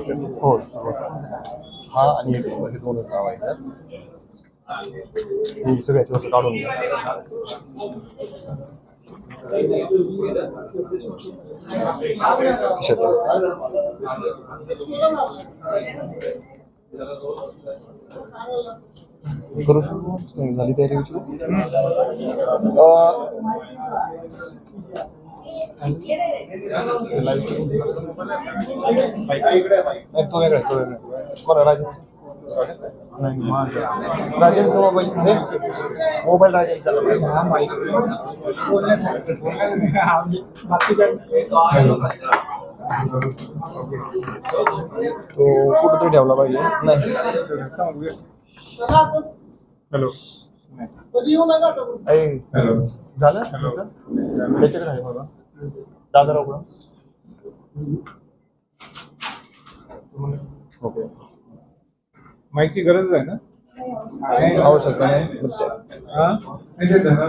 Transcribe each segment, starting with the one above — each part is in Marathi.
सुरुवात हो हा आणि एक हे दोनच नाव आहे त्यात. हे सगळं याच्यावरचं काढून घ्या खिशात ठेवा. करू शकतो काही झाली तयारी विचारू अं, live चं नाही, तो वेगळा आहे, तो वेगळा आहे. कोणा राजेश नाही राजेंचा मोबाईल मोबाईल राजेंचा तो कुठेतरी ठेवला पाहिजे नाही हॅलो ऐ, हॅलो झालं? त्याच्याकडे आहे बघा. दादाराव. ओके. माईकची गरज आहे ना? नाही आवश्यकता नाही हा? नाही ते धरा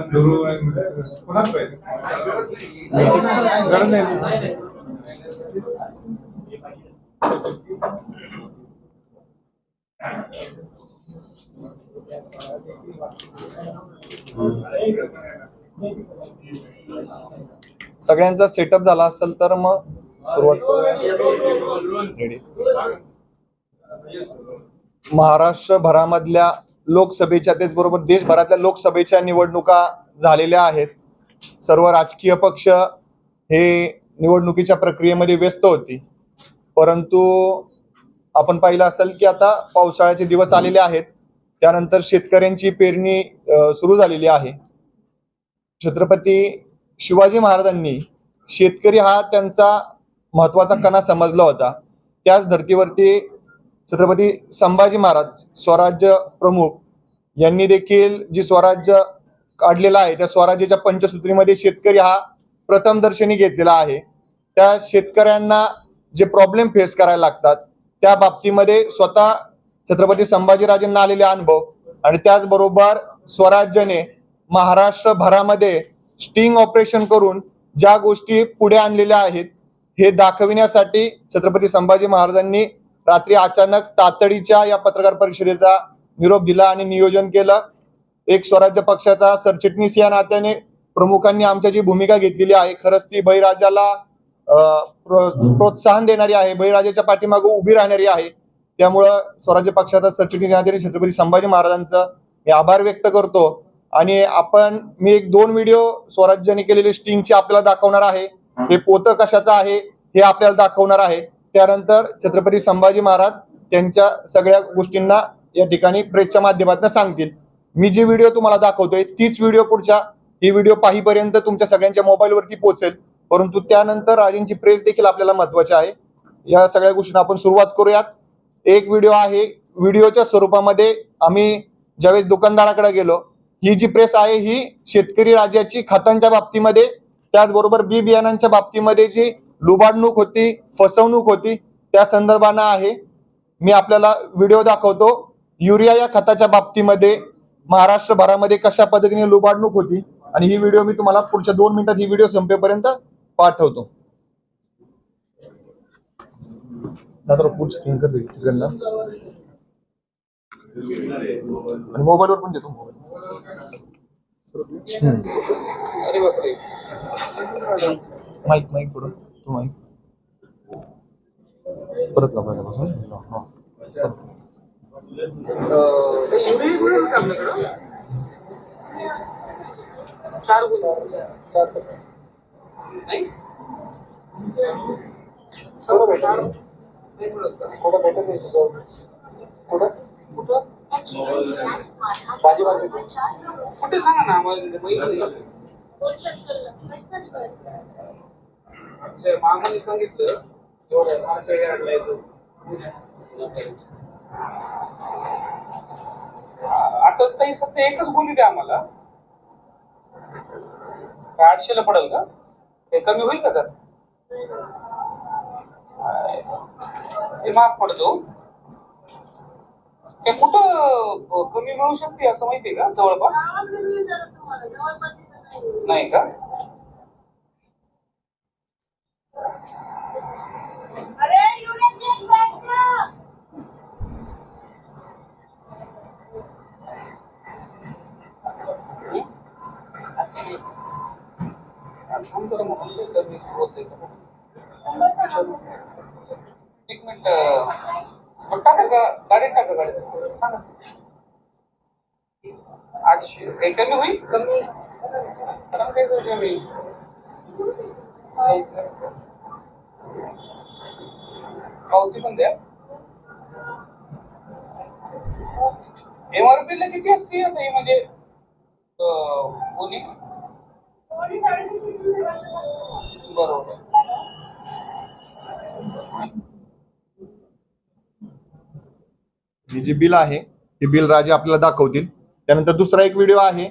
सगळ्यांचा सेटअप झाला असेल तर मग सुरुवात महाराष्ट्र भरामधल्या महाराष्ट्रभरामधल्या लोकसभेच्या त्याचबरोबर देशभरातल्या लोकसभेच्या निवडणुका झालेल्या आहेत. सर्व राजकीय पक्ष हे निवडणुकीच्या प्रक्रियेमध्ये व्यस्त होती. परंतु आपण पाहिलं असेल की आता पावसाळ्याचे दिवस आलेले आहेत. त्यानंतर शेतकऱ्यांची पेरणी सुरू झालेली आहे. छत्रपती शिवाजी महाराजांनी शेतकरी हा त्यांचा महत्त्वाचा कणा समजला होता. त्याच धर्तीवरती छत्रपती संभाजी महाराज स्वराज्य प्रमुख यांनी देखील जी स्वराज्य काढलेलं आहे त्या स्वराज्याच्या पंचसूत्रीमध्ये शेतकरी हा प्रथम दर्शनी घेतलेला आहे. त्या शेतकऱ्यांना जे प्रॉब्लेम फेस करायला लागतात त्या बाबतीमध्ये स्वतः छत्रपती संभाजीराजेंना आलेले अनुभव आणि त्याचबरोबर स्वराज्याने महाराष्ट्रभरामध्ये स्टिंग ऑपरेशन करून ज्या गोष्टी पुढे आणलेल्या आहेत हे दाखविण्यासाठी छत्रपती संभाजी महाराजांनी रात्री अचानक तातडीच्या या पत्रकार परिषदेचा निरोप दिला आणि नियोजन केलं. एक स्वराज्य पक्षाचा सरचिटणीस या नात्याने प्रमुखांनी आमच्या जी भूमिका घेतलेली आहे खरंच ती बळीराजाला प्रो- प्रोत्साहन देणारी आहे बळीराजाच्या पाठीमागे उभी राहणारी आहे. त्यामुळं स्वराज्य पक्षाचा सरचिटणीस या नात्याने छत्रपती संभाजी महाराजांचं मी आभार व्यक्त करतो. आणि आपण मी एक दोन व्हिडिओ स्वराज्याने केलेले स्टिंगचे आपल्याला दाखवणार आहे. हे. पोतं कशाचं आहे हे आपल्याला दाखवणार आहे. त्यानंतर छत्रपती संभाजी महाराज त्यांच्या सगळ्या गोष्टींना या ठिकाणी प्रेसच्या माध्यमातून सांगतील. मी जी व्हिडिओ तुम्हाला दाखवतोय तीच व्हिडिओ पुढच्या ही व्हिडिओ पाहीपर्यंत तुमच्या सगळ्यांच्या मोबाईलवरती पोहोचेल. परंतु त्यानंतर राजेंची प्रेस देखील आपल्याला महत्वाची आहे. या सगळ्या गोष्टींना आपण सुरुवात करूयात. एक व्हिडिओ आहे व्हिडिओच्या स्वरूपामध्ये आम्ही ज्यावेळेस दुकानदाराकडे गेलो ही जी प्रेस आहे ही शेतकरी राज्याची खतांच्या बाबतीमध्ये त्याचबरोबर बी बियाणांच्या बाबतीमध्ये जी लुबाडणूक होती फसवणूक होती त्या संदर्भानं आहे. मी आपल्याला व्हिडिओ दाखवतो. युरिया या खताच्या बाबतीमध्ये महाराष्ट्रभरामध्ये कशा पद्धतीने लुबाडणूक होती आणि ही व्हिडिओ मी तुम्हाला पुढच्या दोन मिनिटात ही व्हिडिओ संपेपर्यंत पाठवतो. दादा स्क्रीन कर आणि मोबाईलवर पण देतो मोबाईल. माईक माईक थोडं तू माईक. परत लावा पहिल्यापासून हा, हा. परत. चार गुन्हा कुठं कुठे सांगा ना आम्हाला माहिती मामाने सांगितलं एवढं मार्केट यार्डला येतो ताई सध्या एकच गोळी द्या आम्हाला काय आठशेला पडेल का हे कमी होईल का त्यात हे महाग पडतो ते कुठं कमी मिळू शकते असं माहितीये का जवळपास नाही का एक मिनिट टाका गाडीत टाका गाडीत सांगा. आठशे काही कमी होईल? कमी सांग कमी पावती पण द्या. एमआरपी ला किती असते आता हे म्हणजे अं, कोणी बरोबर हे जे बिल आहे हे बिल राजे आपल्याला दाखवतील. त्यानंतर दुसरा एक व्हिडिओ आहे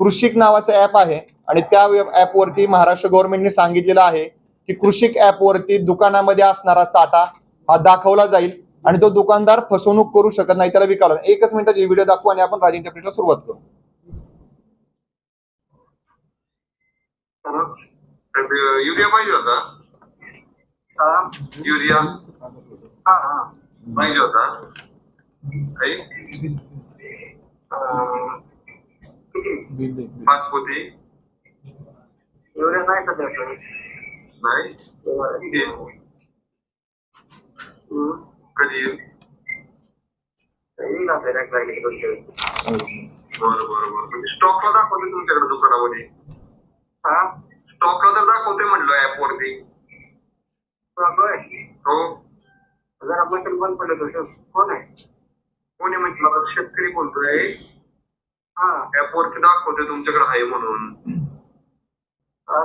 कृषिक नावाचं ऍप आहे आणि त्या ऍप वरती महाराष्ट्र गव्हर्नमेंटने सांगितलेलं आहे की कृषिक ऍप वरती दुकानामध्ये असणारा साठा हा दाखवला जाईल आणि तो दुकानदार फसवणूक करू शकत नाही. त्याला विकावला एकच मिनिटाची व्हिडिओ दाखवू आणि आपण राजेंच्या प्लेटला सुरुवात करू. युरिया पाहिजे होता. युरिया. पाहिजे होता. काही पाच पोती एवढ्या नाही सध्या नाही. कधी येईल. बरं बरं बरं. म्हणजे स्टॉकला दाखवते तुमच्याकडे दुकानामध्ये. हा? स्टॉकला तर दाखवते म्हणलं ऍप वरती. हो जरा मशीन बंद पडलं कोण आहे? कोणी म्हटलं शेतकरी बोलतोय. हा. ऍप वरती दाखवते तुमच्याकडे आहे म्हणून.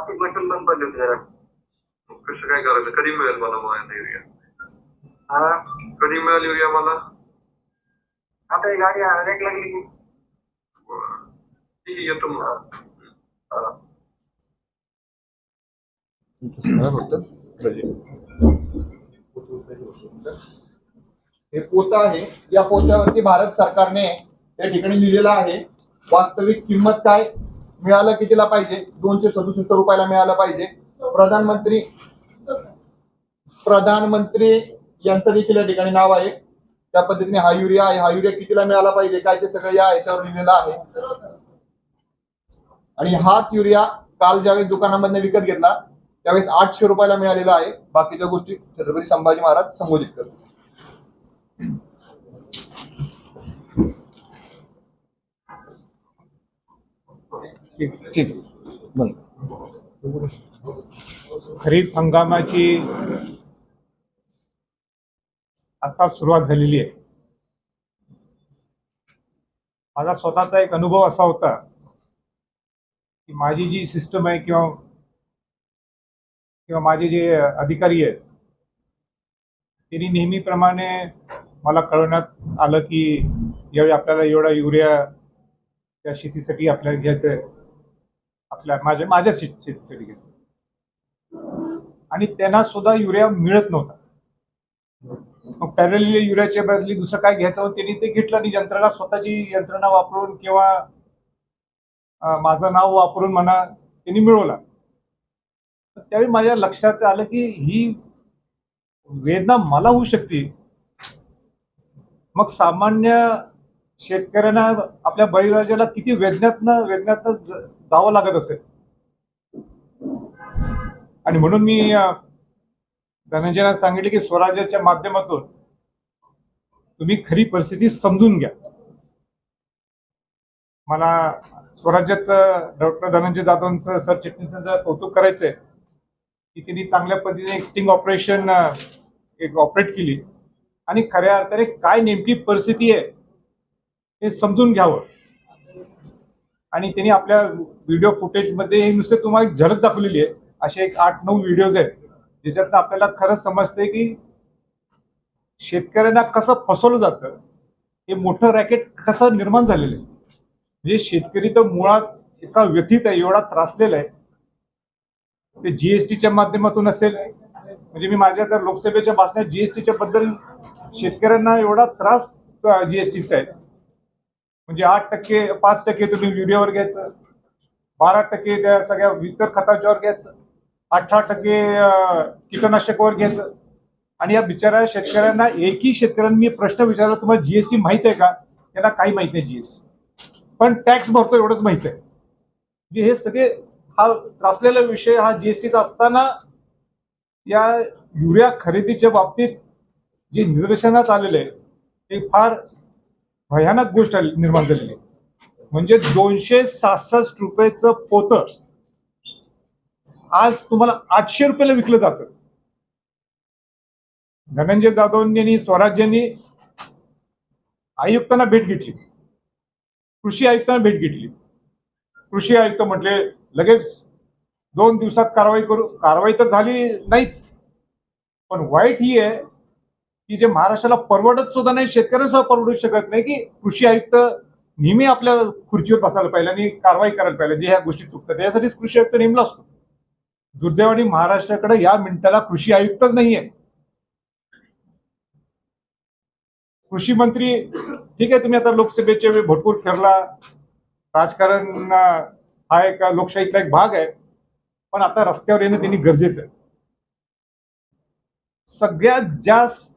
ती मशीन बंद पडली होती जरा. मग कसं काय करायचं? कधी मिळेल मला मला युरिया? हा? कधी मिळेल युरिया मला? आता ही गाडी रेक लागली की. ठीक आहे येतो मग. हा. हे पोत आहे. या पोत्यावरती भारत सरकारने या ठिकाणी लिहिलेलं आहे वास्तविक किंमत काय? मिळालं कितीला पाहिजे? दोनशे सदुसष्ट रुपयाला मिळालं पाहिजे. प्रधानमंत्री प्रधानमंत्री यांचं देखील या ठिकाणी नाव आहे. त्या पद्धतीने हा युरिया आहे. हा युरिया कितीला मिळाला पाहिजे? काय ते सगळं या याच्यावर लिहिलेलं आहे. आणि हाच युरिया काल ज्यावेळेस दुकानामधनं विकत घेतला त्यावेळेस आठशे रुपयाला मिळालेला आहे. बाकीच्या गोष्टी छत्रपती संभाजी महाराज संबोधित करतात ठीक ठीक. खरीप हंगामाची आता सुरुवात झालेली आहे. माझा स्वतःचा एक अनुभव असा होता की माझी जी सिस्टम आहे किंवा किंवा माझे जे अधिकारी आहेत त्यांनी नेहमीप्रमाणे मला कळवण्यात आलं की यावेळी आपल्याला एवढा युरिया त्या शेतीसाठी आपल्याला घ्यायचं आहे. आपल्या माझ्या माझ्या शेत शेतीसाठी घ्यायचं आणि त्यांना सुद्धा युरिया मिळत नव्हता. मग पॅरेल युरियाच्या बदली दुसरं काय घ्यायचं त्यांनी ते घेतलं आणि यंत्रणा स्वतःची यंत्रणा वापरून किंवा माझं नाव वापरून म्हणा त्यांनी मिळवला. तर त्यावेळी माझ्या लक्षात आलं की ही वेदना मला होऊ शकते. मग सामान्य शेतकऱ्यांना आपल्या बळीराजाला किती वेदनातनं वेदनातनं जावं लागत असेल? आणि म्हणून मी धनंजयना सांगितले की स्वराज्याच्या माध्यमातून तुम्ही खरी परिस्थिती समजून घ्या. मला स्वराज्याचं डॉक्टर धनंजय जाधवांचं सर चिटणीसांचं कौतुक करायचंय की त्यांनी चांगल्या पद्धतीने एक स्टिंग ऑपरेशन एक ऑपरेट केली आणि खऱ्या अर्थाने काय नेमकी परिस्थिती आहे हे समजून घ्यावं. आणि त्यांनी आपल्या व्हिडिओ फुटेजमध्ये हे नुसते तुम्हाला एक झलक दाखवलेली आहे. असे एक आठ नऊ व्हिडिओज आहेत. ज्याच्यातनं आपल्याला खरंच समजते की शेतकऱ्यांना कसं फसवलं जातं हे मोठं रॅकेट कसं निर्माण झालेलं आहे. म्हणजे शेतकरी तर मुळात एका व्यथित आहे एवढा त्रासलेला आहे. ते जीएसटीच्या माध्यमातून असेल म्हणजे मी माझ्या तर लोकसभेच्या भाषणात जीएसटीच्या बद्दल शेतकऱ्यांना एवढा त्रास जीएसटीचा आहे. म्हणजे आठ टक्के पाच टक्के तुम्ही युरियावर घ्यायचं बारा टक्के त्या सगळ्या इतर खताच्यावर घ्यायचं अठरा टक्के कीटकनाशकावर घ्यायचं. आणि या बिचाऱ्या शेतकऱ्यांना एकही शेतकऱ्यांनी मी प्रश्न विचारला तुम्हाला जीएसटी माहीत आहे का? त्यांना काही माहीत नाही जीएसटी पण टॅक्स भरतो एवढंच माहीत आहे. म्हणजे हे सगळे हा त्रासलेला विषय हा जीएसटीचा असताना या युरिया खरेदीच्या बाबतीत जे निदर्शनात आलेलं आहे ते फार भयानक गोष्ट निर्माण झालेली आहे. म्हणजे दोनशे सहासष्ट रुपयेचं पोतं आज तुम्हाला आठशे रुपयाला विकलं जातं. धनंजय जाधव यांनी स्वराज्यांनी आयुक्तांना भेट घेतली. कृषी आयुक्तांना भेट घेतली. कृषी आयुक्त म्हटले लगेच दोन दिवसात कारवाई करू कारवाई तर झाली नाहीच. पण वाईट ही आहे की जे महाराष्ट्राला परवडत सुद्धा नाही शेतकऱ्यांना सुद्धा परवडू शकत नाही की कृषी आयुक्त नेहमी आपल्या खुर्चीवर बसायला पाहिजे आणि कारवाई करायला पाहिजे जे ह्या गोष्टी चुकतात. यासाठीच कृषी आयुक्त नेमला असतो. दुर्दैवाने महाराष्ट्राकडे या मिनिटाला कृषी आयुक्तच नाहीये. कृषी मंत्री ठीक आहे तुम्ही आता लोकसभेच्या वेळी भरपूर फिरला. राजकारण हा एक लोकशाहीतला एक भाग आहे. पण आता रस्त्यावर येणं त्यांनी गरजेचं आहे. सगळ्यात जास्त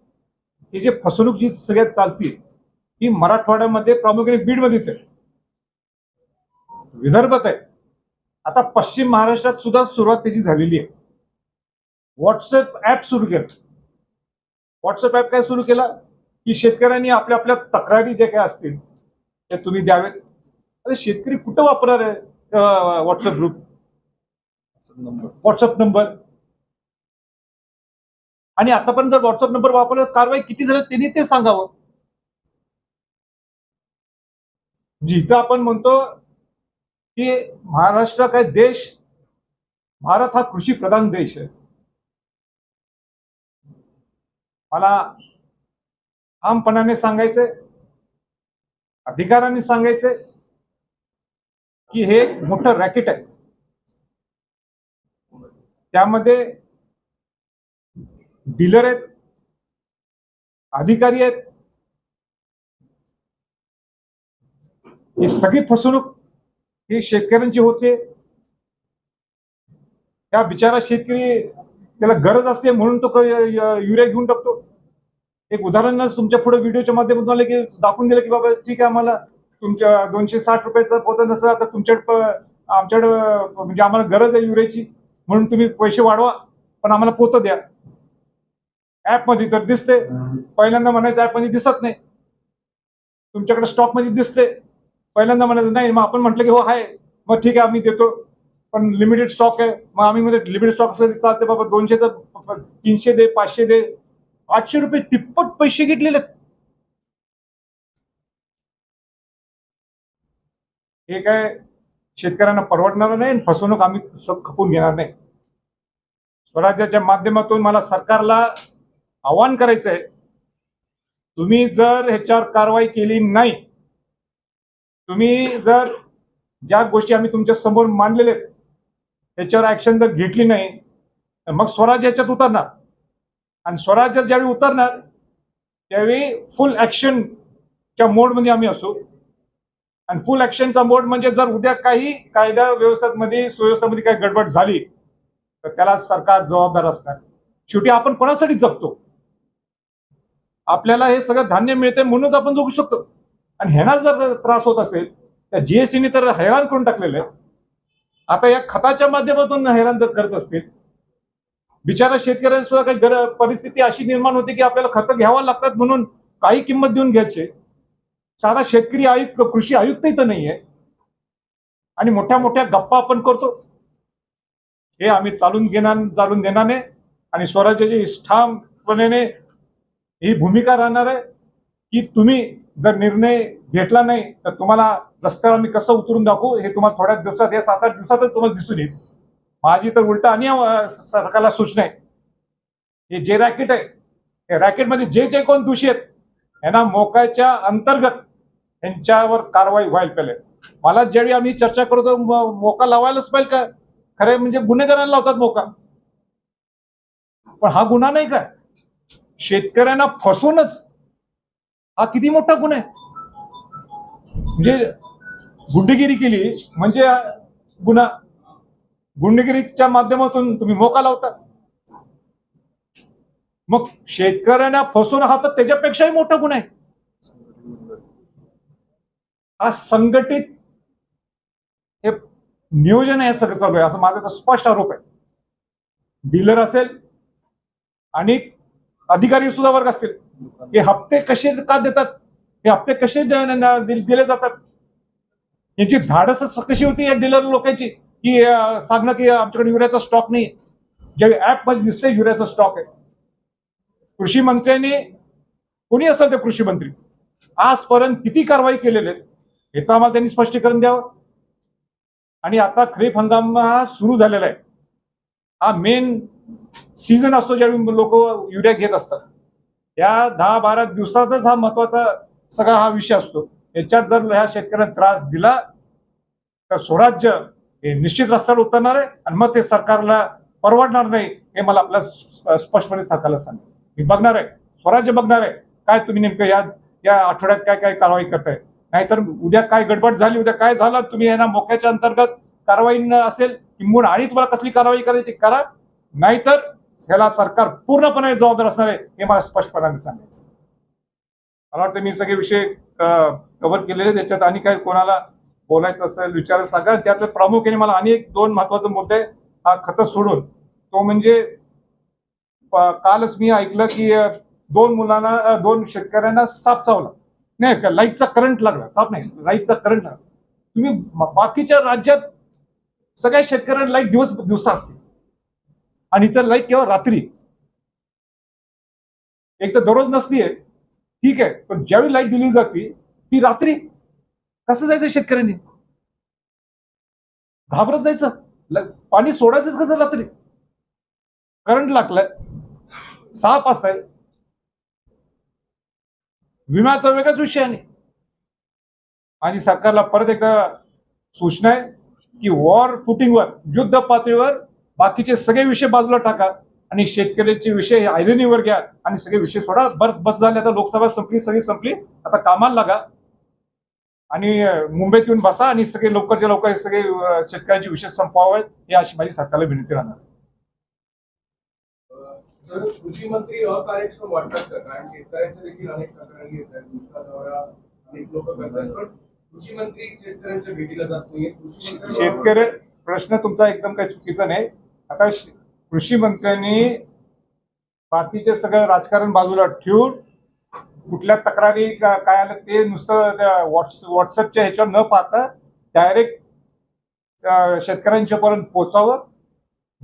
ही जे फसवणूक जी सगळ्यात चालती ही मराठवाड्यामध्ये प्रामुख्याने बीडमध्येच आहे. विदर्भात आहे. आता पश्चिम महाराष्ट्रात सुद्धा सुरुवात त्याची झालेली आहे. व्हॉट्सअप ऍप सुरू केलं. व्हॉट्सअप ऍप काय सुरू केला? की शेतकऱ्यांनी आपल्या आपल्या तक्रारी जे काय असतील ते तुम्ही द्यावेत अरे शेतकरी कुठं वापरणार आहे व्हॉट्सअप ग्रुप व्हॉट्सअप नंबर आणि आतापर्यंत जर व्हॉट्सअप नंबर वापरला तर कारवाई किती झाली त्यांनी ते सांगावं. म्हणजे जिथं आपण म्हणतो की महाराष्ट्र काय देश भारत हा कृषी प्रधान देश आहे. मला आमपणाने सांगायचंय अधिकाराने सांगायचंय की हे मोठं रॅकेट आहे. त्यामध्ये डीलर आहेत अधिकारी आहेत. ही सगळी फसवणूक ही शेतकऱ्यांची होते. त्या बिचारा शेतकरी त्याला गरज असते म्हणून तो युरिया घेऊन टाकतो. एक उदाहरण तुमच्यापुढे व्हिडिओच्या माध्यमातून आले की दाखवून दिलं की बाबा ठीक आहे आम्हाला तुमच्या दोनशे साठ रुपयाचा पोता नसला तर तुमच्याकडे आमच्याकडे म्हणजे आम्हाला गरज आहे युरियाची. म्हणून तुम्ही पैसे वाढवा पण आम्हाला पोतं द्या. ऍपमध्ये तर दिसते. पहिल्यांदा म्हणायचं ऍपमध्ये दिसत नाही. तुमच्याकडे स्टॉकमध्ये दिसते. पहिल्यांदा म्हणायचं नाही मग आपण म्हटलं की हो आहे. मग ठीक आहे आम्ही देतो. पण लिमिटेड स्टॉक आहे. मग आम्ही मध्ये लिमिटेड स्टॉक असलं चालते बाबा दोनशेचं तीनशे दे पाचशे दे. आठशे रुपये तिप्पट पैसे घेतलेले हे काय? शेतकऱ्यांना परवडणार नाही आणि फसवणूक आम्ही खपून घेणार नाही. स्वराज्याच्या माध्यमातून मला सरकारला आवाहन करायचं आहे तुम्ही जर ह्याच्यावर कारवाई केली नाही तुम्ही जर ज्या गोष्टी आम्ही तुमच्यासमोर मांडलेल्या आहेत त्याच्यावर ॲक्शन जर घेतली नाही तर मग स्वराज याच्यात उतरणार. आणि स्वराज्यात ज्यावेळी उतरणार त्यावेळी फुल ॲक्शनच्या मोडमध्ये आम्ही असू. आणि फुल ऍक्शनचा मोड म्हणजे जर उद्या काही कायदा व्यवस्थेमध्ये सुव्यवस्थेमध्ये काही गडबड झाली तर त्याला सरकार जबाबदार असणार. शेवटी आपण कोणासाठी जगतो? आपल्याला हे सगळं धान्य मिळते म्हणूनच आपण जगू शकतो. आणि ह्यांना जर त्रास होत असेल त्या जीएसटीने तर हैराण करून टाकलेलं आहे. आता या खताच्या माध्यमातून हैराण जर करत असतील बिचारा शेतकऱ्यांना सुद्धा काही परिस्थिती अशी निर्माण होते की आपल्याला खतं घ्यावं लागतात म्हणून काही किंमत देऊन घ्यायची. साधा शेतकरी आयुक्त कृषी आयुक्त इथं नाहीये. आणि मोठ्या मोठ्या गप्पा आपण करतो. हे आम्ही चालून घेणार चालून देणार नाही. आणि स्वराज्याची ठामपणे ही भूमिका राहणार आहे की तुम्ही जर निर्णय घेतला नाही तर तुम्हाला रस्त्यावर आम्ही कसं उतरून दाखवू हे तुम्हाला थोड्या दिवसात या सात आठ दिवसातच तुम्हाला दिसून येईल. माझी तर उलट आणि सरकारला सूचना आहे. हे जे रॅकेट आहे हे रॅकेटमध्ये जे जे कोण दोषी आहेत यांना मोकाच्या अंतर्गत यांच्यावर कारवाई व्हायला पाहिजे. मला ज्यावेळी आम्ही चर्चा करतो मोका लावायलाच पाहिजे का? खरे म्हणजे गुन्हेगारांना लावतात मोका. पण हा गुन्हा नाही का? शेतकऱ्यांना फसवूनच हा किती मोठा गुन्हा आहे? म्हणजे गुंडगिरी केली म्हणजे गुन्हा. गुंडगिरीच्या माध्यमातून तुम्ही मोका लावता. मग शेतकऱ्यांना फसवून हा तर त्याच्यापेक्षाही मोठा गुन्हा आहे. हा संघटित हे नियोजन आहे सगळं चालू आहे. असं माझा तर स्पष्ट आरोप आहे. डीलर असेल आणि अधिकारी सुद्धा वर्ग असतील हे हप्ते कसे का देतात? हे हप्ते कसे दिले जातात? यांची धाडस कशी होती या डीलर लोकांची? की सांगणं की आमच्याकडे युरियाचा स्टॉक नाही ज्या ऍपमध्ये दिसतंय युरियाचा स्टॉक आहे. कृषी मंत्र्यांनी कोणी असेल ते कृषी मंत्री? आजपर्यंत किती कारवाई केलेले याचं आम्हाला त्यांनी स्पष्टीकरण द्यावं. आणि आता खरीप हंगाम हा सुरू झालेला आहे. हा मेन सीझन असतो ज्यावेळी लोक युरिया घेत असतात. या दहा बारा दिवसातच हा महत्त्वाचा सगळा हा विषय असतो. याच्यात जर ह्या शेतकऱ्यांना त्रास दिला तर स्वराज्य हे निश्चित रस्त्यावर उतरणार आहे आणि मग ते सरकारला परवडणार नाही हे मला आपल्या स्पष्टपणे सरकारला सांगितलं मी बघणार आहे. स्वराज्य बघणार आहे. काय तुम्ही नेमकं या या आठवड्यात काय काय कारवाई करताय? नाहीतर उद्या काय गडबड झाली उद्या काय झालं तुम्ही यांना मोक्याच्या अंतर्गत कारवाई न असेल किंबहुना आणि तुम्हाला कसली कारवाई करायची ती करा. नाहीतर ह्याला सरकार पूर्णपणे जबाबदार असणार आहे हे मला स्पष्टपणाने सांगायचं मला वाटतं मी सगळे विषय कव्हर केलेले त्याच्यात आणि काय कोणाला बोलायचं असेल विचार सांगा त्यातले प्रामुख्याने मला आणि एक दोन महत्त्वाचे मुद्दे हा खत सोडून. तो म्हणजे कालच मी ऐकलं की दोन मुलांना दोन शेतकऱ्यांना साप चावला. नाही का लाईटचा करंट लागला. साप नाही लाईटचा करंट लागला. तुम्ही बाकीच्या राज्यात सगळ्या शेतकऱ्यांना लाइट दिवस दिवसा असते. आणि इतर लाइट केव्हा रात्री. एक तर दररोज नसतीये. ठीक आहे पण ज्यावेळी लाइट दिली जाते ती रात्री. कसं जायचं शेतकऱ्यांनी? घाबरत जायचं. पाणी सोडायचंच कसं रात्री? करंट लागलाय. साप आहे विम्याचा वेगळाच विषय आहे. आणि सरकारला परत एकदा सूचना आहे की वॉर फुटिंगवर युद्ध पातळीवर बाकीचे सगळे विषय बाजूला टाका आणि शेतकऱ्याचे विषय आयरनीवर घ्या आणि सगळे विषय सोडा. बस बस झाले आता लोकसभा संपली सगळी संपली. आता कामाला लागा. आणि मुंबईत येऊन बसा आणि सगळे लवकरच्या लवकर सगळे शेतकऱ्यांचे विषय संपवावेत हे अशी माझी सरकारला विनंती राहणार. सर कृषी मंत्री अकार्यक्षम वाटतात का? कारण शेतकऱ्यांच्या देखील अनेक तक्रारी येत आहेत. दुष्काळावर अनेक लोक करतात. पण कृषी मंत्री शेतकऱ्यांच्या भेटीला जात नाहीये कृषी मंत्री शेतकरी प्रश्न तुमचा एकदम काही चुकीचा नाही. आता कृषी मंत्र्यांनी बाकीचे सगळं राजकारण बाजूला ठेवून कुठल्या तक्रारी काय आलं ते नुसतं व्हॉट्स व्हॉट्सअपच्या ह्याच्यावर न पाहता डायरेक्ट शेतकऱ्यांच्या पर्यंत पोहोचावं.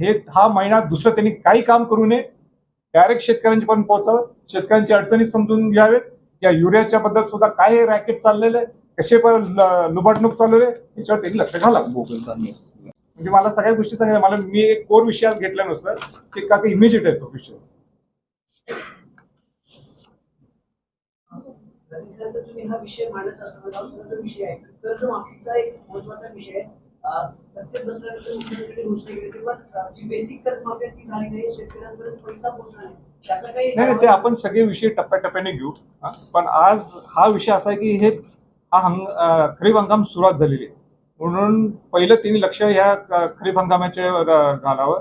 हे हा महिना दुसरं त्यांनी काही काम करू नये. डायरेक्ट शेतकऱ्यांच्या पण पोहोचावं. शेतकऱ्यांची अडचणी समजून घ्यावेत. या युरियाच्या बद्दल सुद्धा काय रॅकेट चाललेलं आहे? कसे पण ल- लुबाडणूक चालू आहे. याच्यावर त्यांनी लक्ष घाला म्हणजे मला सगळ्या गोष्टी सांगितल्या मला मी एक कोर विषयात घेतला नसतं की का इमिजिएट आहे तो विषय. तुम्ही हा विषय मांडत असताना म्हणजे विषय आहे. कर्जमाफीचा एक महत्त्वाचा विषय आहे. सत्तेत बसल्यानंतर मुख्यमंत्र्यांनी घोषणा केली पण जी बेसिक कर्जमाफी आहे ती झाली नाही शेतकऱ्यांपर्यंत पैसा पोहोचला नाही. त्याचा काही नाही नाही ते आपण सगळे विषय टप्प्याटप्प्याने घेऊ पण आज हा विषय असा आहे की हे हा हंग खरीप हंगाम सुरुवात झालेली आहे. म्हणून पहिलं त्यांनी लक्ष ह्या खरीप हंगामाच्या घालावं.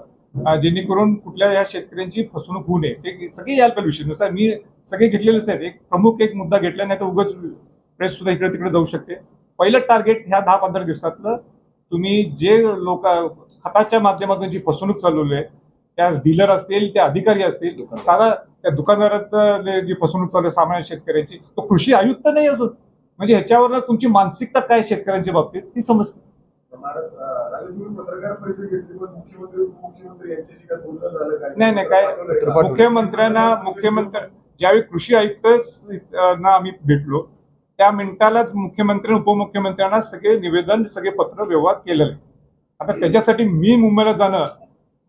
जेणेकरून कुठल्या या शेतकऱ्यांची फसवणूक होऊ नये. ते सगळे यायला पाहिजे विषय. नुसार मी सगळे घेतलेलेच आहेत. एक प्रमुख एक मुद्दा घेतला नाही तर उगच प्रेस सुद्धा इकडे तिकडे जाऊ शकते. पहिलं टार्गेट ह्या दहा पंधरा दिवसातलं तुम्ही जे लोक खताच्या माध्यमातून जी फसवणूक चालवली आहे त्या डीलर असतील त्या अधिकारी असतील साधा त्या दुकानदारात जी फसवणूक चालू आहे सामान्य शेतकऱ्याची तो कृषी आयुक्त नाही अजून. म्हणजे ह्याच्यावर तुमची मानसिकता काय शेतकऱ्यांच्या बाबतीत ती समजते. नाही नाही काय. मुख्यमंत्र्यांना मुख्यमंत्री ज्यावेळी कृषी आयुक्त ना आम्ही भेटलो त्या मिनिटालाच मुख्यमंत्री उपमुख्यमंत्र्यांना सगळे निवेदन सगळे पत्र व्यवहार केलेले. आता त्याच्यासाठी मी मुंबईला जाणं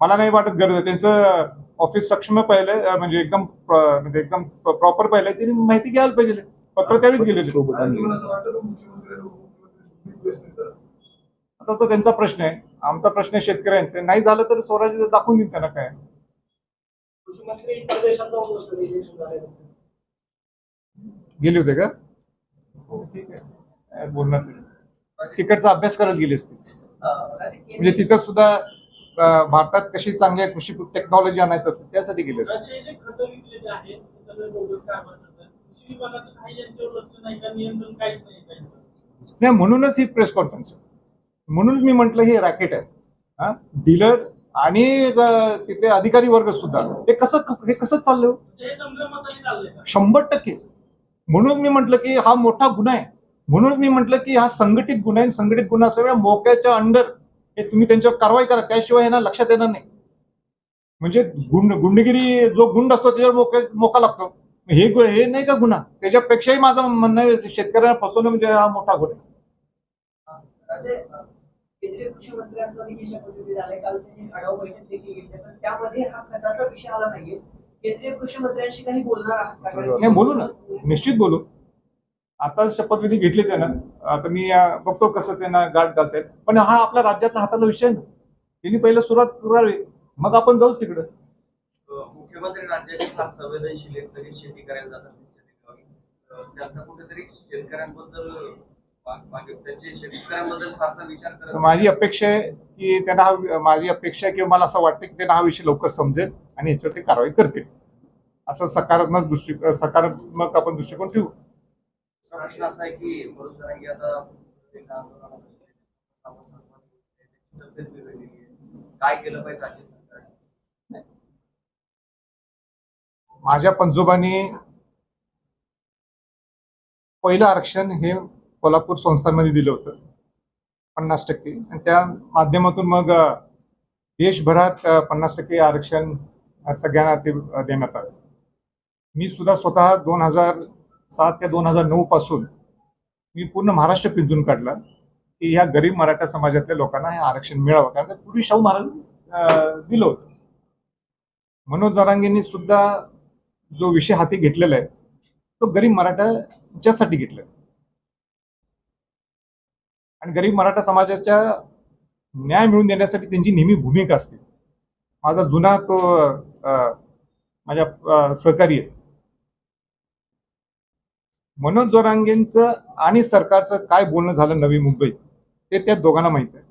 मला नाही वाटत गरज आहे. त्यांचं ऑफिस सक्षम पाहिलंय अं, म्हणजे एकदम म्हणजे एकदम प्रॉपर पाहिलंय त्यांनी माहिती घ्यायला पाहिजे. पत्र त्यावेळीच गेलेले. आहेत. आता तो त्यांचा प्रश्न आहे. आमचा प्रश्न आहे शेतकऱ्यांचा. नाही झालं तर स्वराज्य दाखवून देईल त्यांना काय. गेले होते का? हो ठीक आहे. काय बोलणार. तिकडचा अभ्यास करत गेले असतील अं, राजकीय- म्हणजे तिथं सुद्धा भारतात कशी चांगली कृषी टेक्नॉलॉजी आणायचं असतं त्यासाठी गेले असतील राज्याचे जे खतं विकलेले आहेत ते सगळे बोगस कामं करतात कृषी विभागाचं काही यांच्यावर लक्ष नाही का? नियंत्रण काहीच नाही काही नाही म्हणूनच ही प्रेस कॉन्फरन्स आहे. म्हणून मी म्हटलं हे रॅकेट आहे. डीलर आणि तिथले अधिकारी वर्ग सुद्धा हे कसं हे कसं चाललं? का? शंभर टक्के. म्हणून मी म्हटलं की हा मोठा गुन्हा आहे. म्हणून मी म्हटलं की हा संघटित गुन्हा आहे. संघटित गुन्हा असल्यामुळे मोक्याच्या अंडर हे तुम्ही त्यांच्यावर कारवाई करा. त्याशिवाय यांना लक्षात येणार नाही. म्हणजे गुंड गुंडगिरी जो गुंड असतो त्याच्यावर मोक्या मोका लागतो. हे हे नाही का गुन्हा? त्याच्यापेक्षाही माझं म्हणणं आहे शेतकऱ्यांना फसवणं म्हणजे हा मोठा गुन्हा आहे. केंद्रीय कृषी मंत्र्यांचा देखील काल त्यांनी आढावा बैठक देखील घेतली. पण त्यामध्ये हा खताचा विषय आला नाहीये. केंद्रीय कृषी मंत्र्यांशी काही बोलणार आहात का? कारण नाही बोलू ना. निश्चित बोलू. आता शपथविधी घेतली त्यानं. आता मी अं, बघतो कसं त्यांना गाठ घालतायत. पण हा आपल्या राज्यातला हाताला विषय ना त्यांनी पहिलं सुरुवात करावी. मग आपण जाऊच तिकडं. मुख्यमंत्री राज्याचे फार संवेदनशील आहेत तरी शेती करायला जातात. अं, त्यांचा कुठेतरी शेतकऱ्यांबद्दल मा- मागे त्यांचे शेतकऱ्यांबद्दल फारसा विचार करत तर माझी अपेक्षा आहे की त्यांना हा माझी अपेक्षा आहे किंवा मला असं वाटतं की त्यांना हा विषय लवकर समजेल. आणि याच्यावर ते कारवाई करतील. असं सकारात्मक दृष्टी सकारात्मक आपण दृष्टिकोन ठेवू. प्रश्न असा आहे की काय केलं पाहिजे माझ्या पंजोबांनी पहिलं आरक्षण हे कोल्हापूर संस्थांमध्ये दिलं होतं पन्नास टक्के. आणि त्या माध्यमातून मग देशभरात पन्नास टक्के आरक्षण सगळ्यांना ते देण्यात आलं. मी सुद्धा स्वतः दोन हजार सात ते दोन हजार नऊ पासून मी पूर्ण महाराष्ट्र पिंजून काढला की ह्या गरीब मराठा समाजातल्या लोकांना हे आरक्षण मिळावं. कारण ते पूर्वी शाहू महाराज दिलं होतं. मनोज जरांगेंनी सुद्धा जो विषय हाती घेतलेला आहे तो गरीब मराठाच्यासाठी घेतलेला आहे. आणि गरीब मराठा समाजाच्या न्याय मिळवून देण्यासाठी त्यांची नेहमी भूमिका असते. माझा जुना तो माझ्या सहकारी मनोज जोरांगेंचं आणि सरकारचं काय बोलणं झालं नवी मुंबईत ते त्या दोघांना माहीत आहे.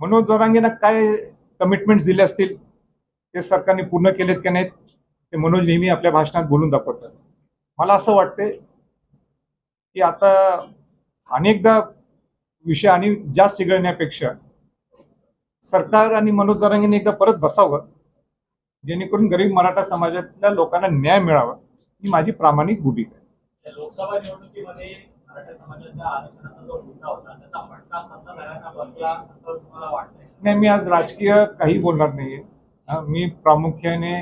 मनोज जोरांगेंना काय कमिटमेंट्स दिले असतील ते सरकारने पूर्ण केलेत की नाहीत ते मनोज नेहमी आपल्या भाषणात बोलून दाखवतात. मला असं वाटते की आता अनेकदा विषय आणि जास्त चिघळण्यापेक्षा सरकार आणि मनोज जरांगेने एकदा परत बसावं. जेणेकरून गरीब मराठा समाजातल्या लोकांना न्याय मिळावा ही माझी प्रामाणिक भूमिका आहे. लोकसभा निवडणुकीमध्ये नाही मी आज राजकीय काही बोलणार नाहीये. मी प्रामुख्याने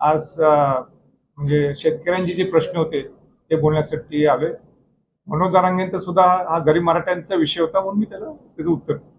आज म्हणजे शेतकऱ्यांचे जे प्रश्न होते ते बोलण्यासाठी आलोय. मनोज जरांगेंचा सुद्धा हा गरीब मराठ्यांचा विषय होता म्हणून मी त्याला त्याचं उत्तर दिलं.